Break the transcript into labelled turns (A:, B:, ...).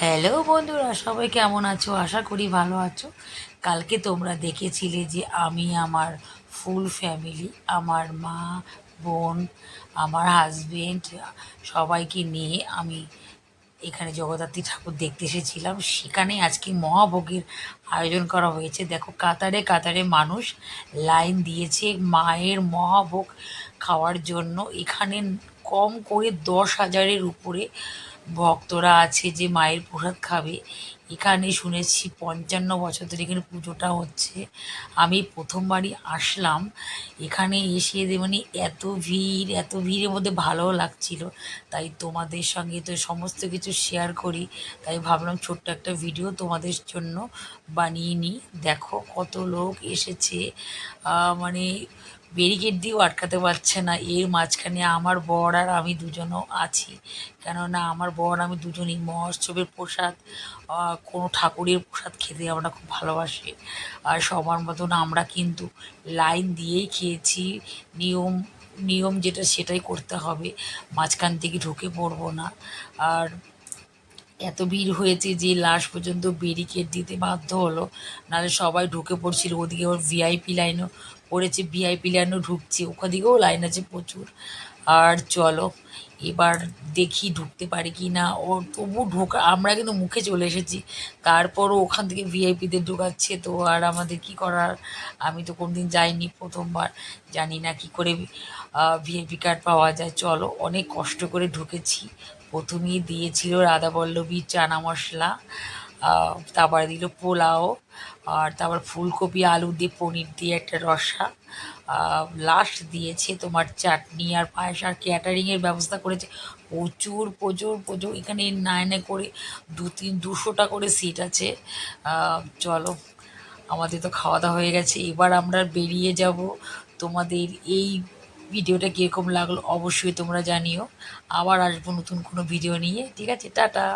A: Hello বন্ধুরা, সবাই কেমন আছো? আশা করি ভালো আছো। কালকে তোমরা দেখেছিলে যে আমি আমার ফুল ফ্যামিলি আমার মা, বোন, আমার হাজবেন্ড সবাইকে নিয়ে আমি এখানে জগদ্ধাত্রী ঠাকুর দেখতে এসেছিলাম। সেখানে আজকে মহাভোগের আয়োজন করা হয়েছে। দেখো, কাতারে কাতারে মানুষ লাইন দিয়েছে মায়ের মহাভোগ খাওয়ার জন্য। এখানে কম করে দশ হাজারের উপরে ভক্তরা আছে যে মায়ের প্রসাদ খাবে। এখানে শুনেছি পঞ্চান্ন বছর ধরে এখানে পুজোটা হচ্ছে। আমি প্রথমবারই আসলাম। এখানে এসে মানে এত ভিড়, এত ভিড়ের মধ্যে ভালোও লাগছিল। তাই তোমাদের সঙ্গে তো সমস্ত কিছু শেয়ার করি। তাই ভাবলাম ছোট্ট একটা ভিডিও তোমাদের জন্য বানিয়ে নিই। দেখো কত লোক এসেছে। মানে ব্যারিকেড দিয়েও আটকাতে পারছে না। এর মাঝখানে আমার বর আর আমি দুজনও আছি। কেননা আমার বর, আমি দুজনই মহোৎসবের প্রসাদ কোনো ঠাকুরের প্রসাদ খেতে আমরা খুব ভালোবাসি। আর সবার মতন আমরা কিন্তু লাইন দিয়েই খেয়েছি। নিয়ম নিয়ম যেটা সেটাই করতে হবে। মাঝখান থেকে ঢুকে পড়ব না। আর এত ভিড় হয়েছে যে লাস্ট পর্যন্ত ব্যারিকেড দিতে বাধ্য হলো। নাহলে সবাই ঢুকে পড়ছিল, ওদিকে ওর ভিআইপি লাইনও পড়েছে ভিআইপি লাইনও ঢুকছে ওখান দিকেও লাইন আছে প্রচুর। আর চলো, এবার দেখি ঢুকতে পারি কি না। ও তবু ঢোকা, আমরা কিন্তু মুখে চলে এসেছি। তারপরও ওখান থেকে ভিআইপিদের ঢোকাচ্ছে তো, আর আমাদের কি করার? আমি তো কোনদিন যাইনি প্রথমবার, জানি না কি করে ভিআইপি কার্ড পাওয়া যায়। চলো, অনেক কষ্ট করে ঢুকেছি। প্রথমেই দিয়েছিল রাধাবল্লভী চানা মশলা তারপরে দিল পোলাও, আর তারপর ফুলকপি, আলু দিয়ে পনির দিয়ে একটা রসা লাস্ট দিয়েছে তোমার চাটনি আর পায়েস, আর ক্যাটারিংয়ের ব্যবস্থা করেছে। প্রচুর প্রচুর প্রচুর, এখানে নায়নে করে দু তিন দুশোটা করে সিট আছে। চলো, আমাদের তো খাওয়া দাওয়া হয়ে গেছে। এবার আমরা বেরিয়ে যাব তোমাদের এই ভিডিওটা কীরকম লাগল অবশ্যই তোমরা জানিও। আবার আসব নতুন কোনো ভিডিও নিয়ে। ঠিক আছে? টাটা।